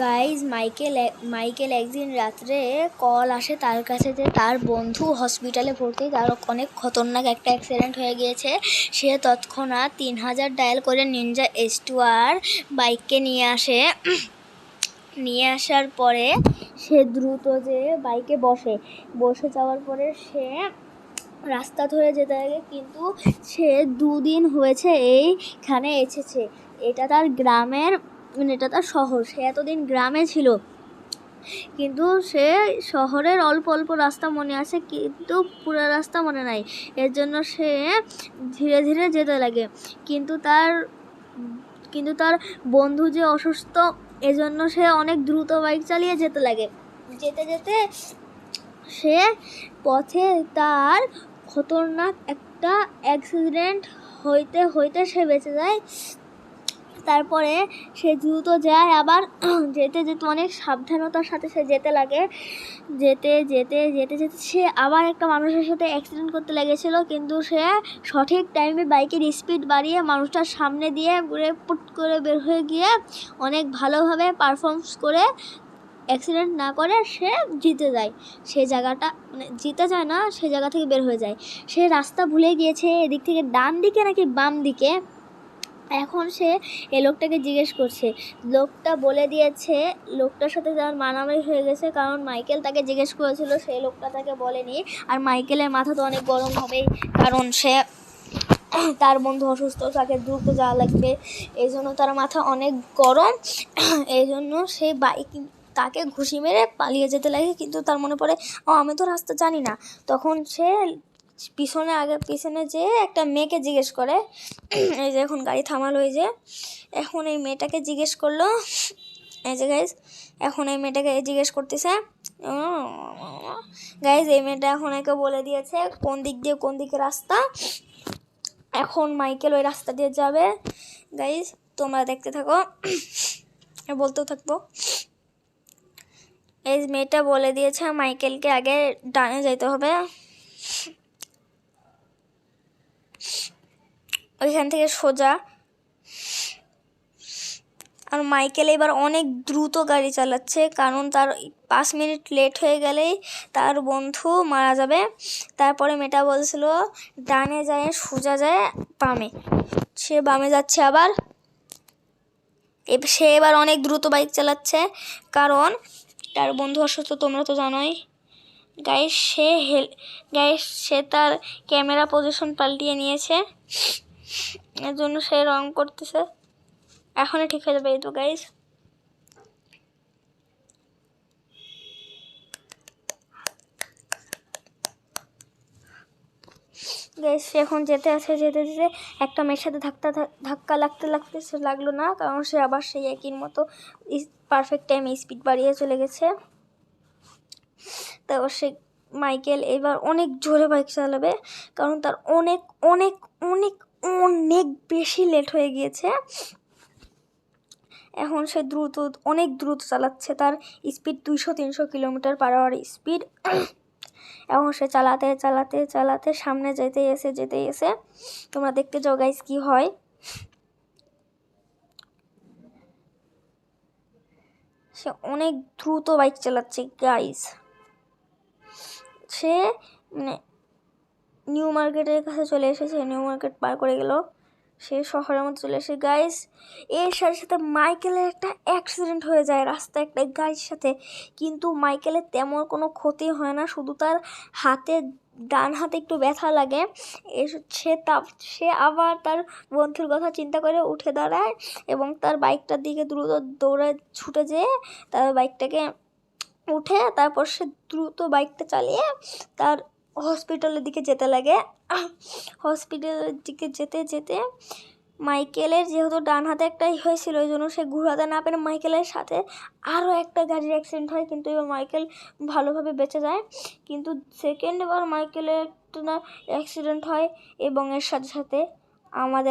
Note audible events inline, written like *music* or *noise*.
Guys Michael Michael একদিন রাত্রে call আসে তার কাছে যে তার বন্ধু হসপিটালে ভর্তি, তার অনেক খতরনাক একটা অ্যাক্সিডেন্ট হয়ে গিয়েছে। সে তৎক্ষণাৎ তিন হাজার ডায়াল করে নিনজা এস টু আর বাইককে নিয়ে আসে। নিয়ে আসার পরে সে দ্রুত যে বাইকে বসে। বসে যাওয়ার পরে সে রাস্তা ধরে যেতে লাগে, কিন্তু সে দুদিন হয়েছে এইখানে এসেছে। এটা তার গ্রামের মানে এটা তার শহর। সে এতদিন গ্রামে ছিল। কিন্তু সে শহরের অল্প অল্প রাস্তা মনে আছে, কিন্তু পুরো রাস্তা মনে নাই। এর জন্য সে ধীরে ধীরে যেতে লাগে। কিন্তু তার কিন্তু তার বন্ধু যে অসুস্থ, এজন্য সে অনেক দ্রুত বাইক চালিয়ে যেতে লাগে। যেতে যেতে সে পথে তার খতরনাক একটা অ্যাক্সিডেন্ট হইতে হইতে সে বেঁচে যায়। তারপরে সে দ্রুত যায়, আবার *clears throat* যেতে যেতে অনেক সাবধানতার সাথে সে যেতে লাগে। যেতে যেতে যেতে যেতে সে আবার একটা মানুষের সাথে অ্যাক্সিডেন্ট করতে লেগেছিল, কিন্তু সে সঠিক টাইমে বাইকের স্পিড বাড়িয়ে মানুষটার সামনে দিয়ে ঘুরে পুট করে বের হয়ে গিয়ে অনেক ভালোভাবে পারফর্মস করে অ্যাক্সিডেন্ট না করে সে জিতে যায়। সে জায়গাটা মানে জিতে যায় না, সে জায়গা থেকে বের হয়ে যায়। সে রাস্তা ভুলে গিয়েছে, এদিক থেকে ডান দিকে নাকি বাম দিকে। এখন সে এ লোকটাকে জিজ্ঞেস করছে। লোকটা বলে দিয়েছে, লোকটার সাথে যার মানামারি হয়ে গেছে কারণ মাইকেল তাকে জিজ্ঞেস করেছিল, সেই লোকটা তাকে বলেনি। আর মাইকেলের মাথা তো অনেক গরম হবেই কারণ সে তার বন্ধু অসুস্থ, তাকে দ্রুত যাওয়া লাগবে। এই জন্য তার মাথা অনেক গরম। এই জন্য সে বাইক তাকে ঘুষি মেরে পালিয়ে যেতে লাগে, কিন্তু তার মনে পড়ে, ও, আমি তো রাস্তা জানি না। তখন সে পিছনে আগে পিছনে যে একটা মেয়েকে জিজ্ঞেস করে, এই যে এখন গাড়ি থামালো এই যে, এখন এই মেয়েটাকে জিজ্ঞেস করল, এই যে গাইজ এখন এই মেয়েটাকে জিজ্ঞেস করতেছে গাইজ এই মেয়েটা এখন একে বলে দিয়েছে কোন দিক দিয়ে কোন দিকে রাস্তা, এখন মাইকেল ওই রাস্তা দিয়ে যাবে গাইজ তোমরা দেখতে থাকো, বলতেও থাকব। এই মেয়েটা বলে দিয়েছে মাইকেলকে আগে ডানে যাইতে হবে। ওইখান থেকে সোজা। আর মাইকেল এবার অনেক দ্রুত গাড়ি চালাচ্ছে, কারণ তার পাঁচ মিনিট লেট হয়ে গেলেই তার বন্ধু মারা যাবে। তারপরে মেয়েটা বলছিল, ডানে যায়, সোজা যায়, বামে। সে বামে যাচ্ছে আবার। সে এবার অনেক দ্রুত বাইক চালাচ্ছে, কারণ তার বন্ধু অসুস্থ, তোমরা তো জানোই। গাইস সে হেল গাইস সে তার ক্যামেরা পজিশন পাল্টিয়ে নিয়েছে। এর জন্য সে রং করতেছে। এখনই ঠিক হয়ে যাবে এই তো গাইস গাইস সে এখন যেতে আছে, যেতে যেতে একটা মেয়ের সাথে ধাক্কা ধাক্কা লাগতে লাগতে সে লাগল না, কারণ সে আবার সেই একই মতো পারফেক্ট টাইমে স্পিড বাড়িয়ে চলে গেছে। তারপর সে মাইকেল এবার অনেক জোরে বাইক চালাবে, কারণ তার অনেক অনেক অনেক অনেক বেশি লেট হয়ে গিয়েছে। এখন সে দ্রুত, অনেক দ্রুত চালাচ্ছে, তার স্পিড দুইশো, তিনশো কিলোমিটার পার আওয়ার স্পিড এখন সে চালাতে চালাতে চালাতে সামনে যেতে এসে যেতে এসে, তোমরা দেখতে যাও গাইস কি হয়। সে অনেক দ্রুত বাইক চালাচ্ছে গাইস মানে নিউ মার্কেটের কাছে চলে এসেছে নিউ মার্কেট পার করে গেল। সে শহরের মধ্যে চলে এসে গাইস এর সাথে সাথে মাইকেলের একটা অ্যাক্সিডেন্ট হয়ে যায় রাস্তায় একটা গাড়ির সাথে। কিন্তু মাইকেলের তেমন কোনো ক্ষতি হয় না, শুধু তার হাতে, ডান হাতে একটু ব্যথা লাগে। সে তা, সে আবার তার বন্ধুর কথা চিন্তা করে উঠে দাঁড়ায় এবং তার বাইকটার দিকে দ্রুত দৌড়ে ছুটে যেয়ে তার বাইকটাকে উঠে তারপর সে দ্রুত বাইকটা চালিয়ে তার হসপিটালের দিকে যেতে লাগে। হসপিটালের দিকে যেতে যেতে মাইকেলের যেহেতু ডান হাতে একটাই হয়েছিল, ওই জন্য সে ঘোরাতে না পেরে মাইকেলের সাথে আরও একটা গাড়ির অ্যাক্সিডেন্ট হয়, কিন্তু এবার মাইকেল ভালোভাবে বেঁচে যায়। কিন্তু সেকেন্ড বার মাইকেলের একটা অ্যাক্সিডেন্ট হয় এবং এর সাথে সাথে আমাদের